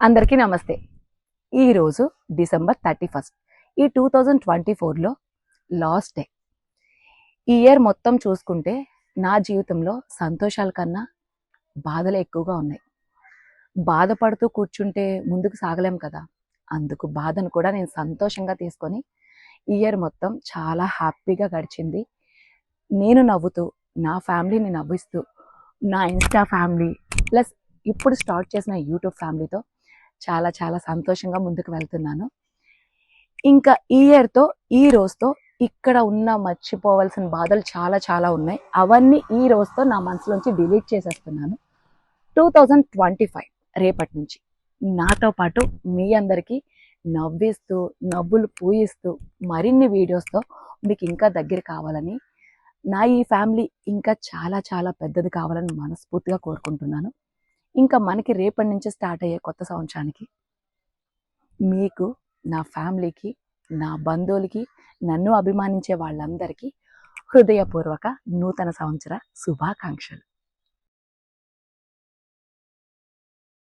అందరికీ నమస్తే. ఈరోజు డిసెంబర్ థర్టీ ఫస్ట్. ఈ టూ థౌజండ్ ట్వంటీ ఫోర్లో లాస్ట్ డే. ఈ ఇయర్ మొత్తం చూసుకుంటే నా జీవితంలో సంతోషాల కన్నా బాధలు ఎక్కువగా ఉన్నాయి. బాధపడుతూ కూర్చుంటే ముందుకు సాగలేం కదా? అందుకు బాధను కూడా నేను సంతోషంగా తీసుకొని ఈ ఇయర్ మొత్తం చాలా హ్యాపీగా గడిచింది. నేను నవ్వుతూ నా ఫ్యామిలీని నవ్విస్తూ నా ఇన్స్టా ఫ్యామిలీ ప్లస్ ఇప్పుడు స్టార్ట్ చేసిన యూట్యూబ్ ఫ్యామిలీతో చాలా చాలా సంతోషంగా ముందుకు వెళ్తున్నాను. ఇంకా ఈ ఇయర్తో ఈ రోజుతో ఇక్కడ ఉన్న మర్చిపోవాల్సిన బాధలు చాలా చాలా ఉన్నాయి. అవన్నీ ఈ రోజుతో నా మనసులోంచి డిలీట్ చేసేస్తున్నాను. టూ థౌజండ్ ట్వంటీ ఫైవ్ రేపటి నుంచి నాతో పాటు మీ అందరికీ నవ్విస్తూ నవ్వులు పూయిస్తూ మరిన్ని వీడియోస్తో మీకు ఇంకా దగ్గర కావాలని నా ఈ ఫ్యామిలీ ఇంకా చాలా చాలా పెద్దది కావాలని మనస్ఫూర్తిగా కోరుకుంటున్నాను. ఇంకా మనకి రేపటి నుంచి స్టార్ట్ అయ్యే కొత్త సంవత్సరానికి మీకు నా ఫ్యామిలీకి నా బంధువులకి నన్ను అభిమానించే వాళ్ళందరికీ హృదయపూర్వక నూతన సంవత్సర శుభాకాంక్షలు.